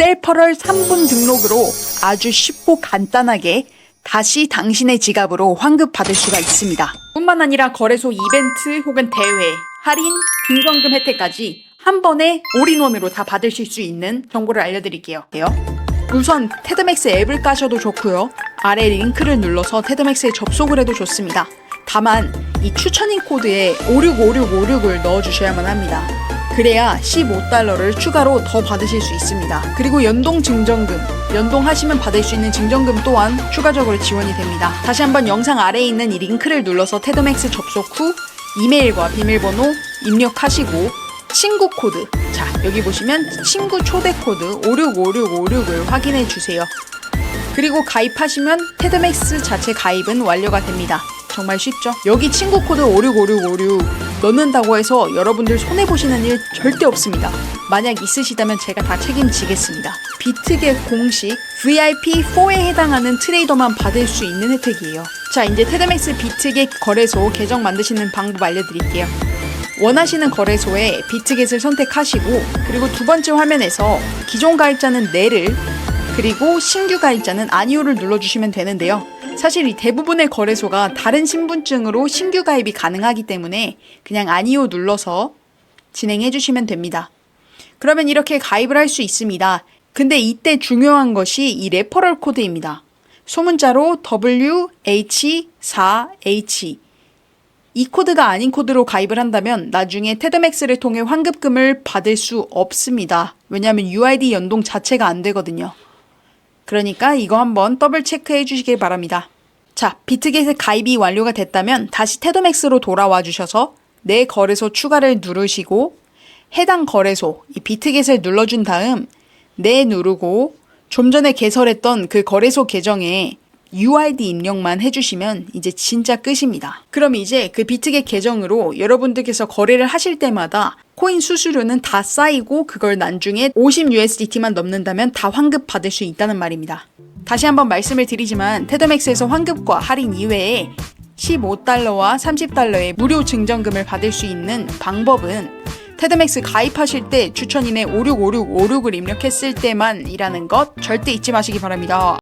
셀퍼럴 3분 등록으로 아주 쉽고 간단하게 다시 당신의 지갑으로 환급 받을 수가 있습니다. 뿐만 아니라 거래소 이벤트 혹은 대회, 할인, 등정금 혜택까지 한 번에 올인원으로 다 받으실 수 있는 정보를 알려드릴게요. 우선 테드맥스 앱을 까셔도 좋고요. 아래 링크를 눌러서 테드맥스에 접속을 해도 좋습니다. 다만 이 추천인 코드에 565656을 넣어주셔야만 합니다. 그래야 15달러를 추가로 더 받으실 수 있습니다. 그리고 연동 증정금, 연동하시면 받을 수 있는 증정금 또한 추가적으로 지원이 됩니다. 다시 한번 영상 아래에 있는 이 링크를 눌러서 테드맥스 접속 후 이메일과 비밀번호 입력하시고 친구 코드, 자 여기 보시면 친구 초대 코드 565656을 확인해 주세요. 그리고 가입하시면 테드맥스 자체 가입은 완료가 됩니다. 정말 쉽죠? 여기 친구 코드 565656 넣는다고 해서 여러분들 손해보시는 일 절대 없습니다. 만약 있으시다면 제가 다 책임지겠습니다. 비트겟 공식 VIP4에 해당하는 트레이더만 받을 수 있는 혜택이에요. 자, 이제 테드맥스 비트겟 거래소 계정 만드시는 방법 알려드릴게요. 원하시는 거래소에 비트겟을 선택하시고 그리고 두 번째 화면에서 기존 가입자는 네를 그리고 신규 가입자는 아니오를 눌러주시면 되는데요. 사실 이 대부분의 거래소가 다른 신분증으로 신규 가입이 가능하기 때문에 그냥 아니오 눌러서 진행해 주시면 됩니다. 그러면 이렇게 가입을 할 수 있습니다. 근데 이때 중요한 것이 이 레퍼럴 코드입니다. 소문자로 WH4H 이 코드가 아닌 코드로 가입을 한다면 나중에 테드맥스를 통해 환급금을 받을 수 없습니다. 왜냐하면 UID 연동 자체가 안 되거든요. 그러니까 이거 한번 더블 체크해 주시길 바랍니다. 자, 비트겟에 가입이 완료가 됐다면 다시 테드맥스로 돌아와 주셔서 내 거래소 추가를 누르시고 해당 거래소 이 비트겟을 눌러준 다음 네 누르고 좀 전에 개설했던 그 거래소 계정에 UID 입력만 해주시면 이제 진짜 끝입니다. 그럼 이제 그 비트겟 계정으로 여러분들께서 거래를 하실 때마다 코인 수수료는 다 쌓이고 그걸 나중에 50 USDT만 넘는다면 다 환급 받을 수 있다는 말입니다. 다시 한번 말씀을 드리지만 테드맥스에서 환급과 할인 이외에 15달러와 30달러의 무료 증정금을 받을 수 있는 방법은 테드맥스 가입하실 때 추천인의 565656을 입력했을 때만이라는 것 절대 잊지 마시기 바랍니다.